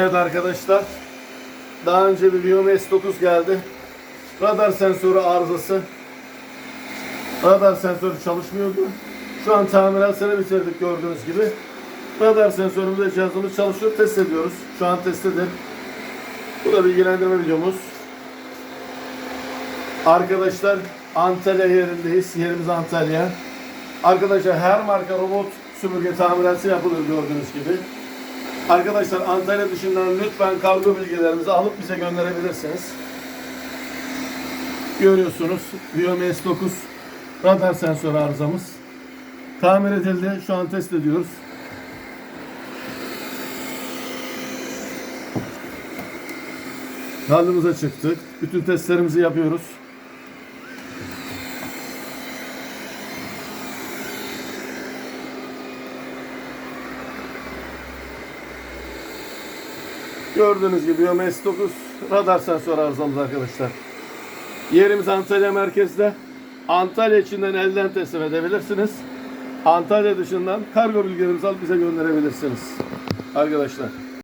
Evet arkadaşlar. Daha önce bir Viome S9 geldi. Radar sensörü arızası. Radar sensörü çalışmıyordu. Şu an tamiratını bitirdik gördüğünüz gibi. Radar sensörümüz ve cihazımız çalışıyor. Test ediyoruz. Şu an testtedir. Bu da bilgilendirme videomuz. Arkadaşlar Antalya yerindeyiz. Yerimiz Antalya. Arkadaşlar her marka robot süpürge tamiratı yapılır gördüğünüz gibi. Arkadaşlar Antalya dışından lütfen kargo bilgilerinizi alıp bize gönderebilirsiniz. Görüyorsunuz Viome S9 radar sensörü arızamız. Tamir edildi. Şu an test ediyoruz. Halımıza çıktık. Bütün testlerimizi yapıyoruz. Gördüğünüz gibi Viome S9 radar sensör arızamız arkadaşlar. Yerimiz Antalya merkezde. Antalya içinden elden teslim edebilirsiniz. Antalya dışından kargo bilgilerinizi alıp bize gönderebilirsiniz. Arkadaşlar.